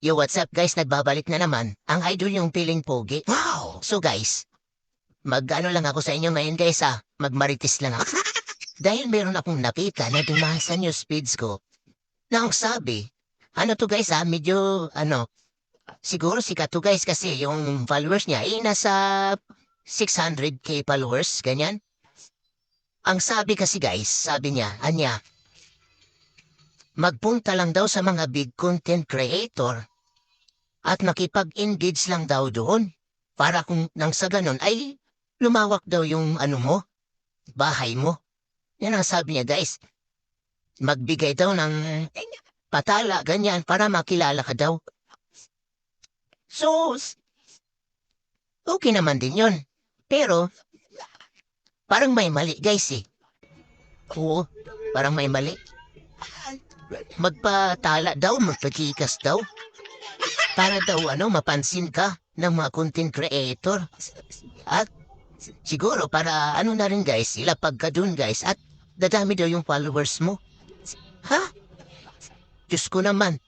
Yo, what's up guys? Nagbabalik na naman. Ang idol yung piling pogi. Wow! So guys, mag-ano lang ako sa inyo ngayon guys ah. Magmaritis lang ako. Dahil meron akong nakita na dumaan sa news feeds ko. Na ang sabi, ano to guys ah, medyo ano, siguro sikat to guys kasi yung followers niya ay nasa 600k followers, ganyan. Ang sabi kasi guys, sabi niya, anya, magpunta lang daw sa mga big content creator at nakipag-engage lang daw doon para kung nang sa ganon ay lumawak daw yung ano mo, bahay mo. Yan ang sabi niya guys. Magbigay daw ng patala, ganyan, para makilala ka daw. So, okay naman din yun. Pero, parang may mali guys eh. Oo, parang may mali. Magpatala daw, magpachikas daw. Para daw ano, mapansin ka ng mga content creator. At siguro para ano na rin guys, sila pagka dun guys at dadami daw yung followers mo. Ha? Diyos ko naman.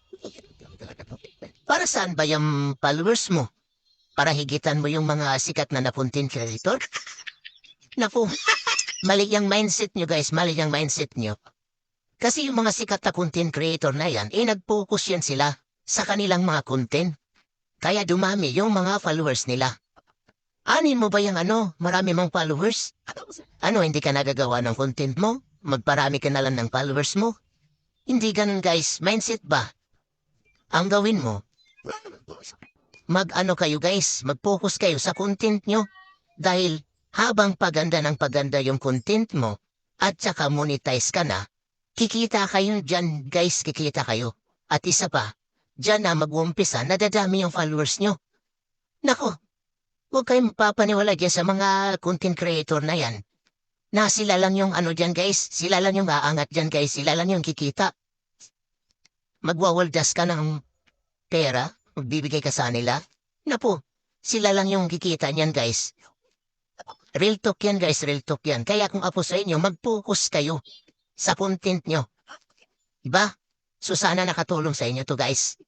Para saan ba yung followers mo? Para higitan mo yung mga sikat na na content creator? Naku, mali yung mindset nyo guys, mali yung mindset nyo. Kasi yung mga sikat na content creator na yan, eh nag-focus yan sila sa kanilang mga content. Kaya dumami yung mga followers nila. Anin mo ba yung ano, marami mong followers? Ano, hindi ka nagagawa ng content mo? Magparami ka na lang ng followers mo? Hindi ganun guys, mindset ba? Ang gawin mo, mag-ano kayo guys, mag-focus kayo sa content nyo. Dahil habang paganda ng paganda yung content mo, at saka monetize ka na, kikita kayo dyan guys, kikita kayo. At isa pa, dyan na mag-uumpisa, nadadami yung followers nyo. Nako, huwag kayong papaniwala dyan sa mga content creator na yan. Na sila lang yung ano dyan guys, sila lang yung aangat dyan guys, sila lang yung kikita. Magwawaldas ka ng pera, magbibigay ka sa nila. Napo, sila lang yung kikita niyan guys. Real talk yan guys, real talk yan. Kaya kung apo sa inyo, mag-focus kayo sa content nyo. Diba? So sana nakatulong sa inyo to guys.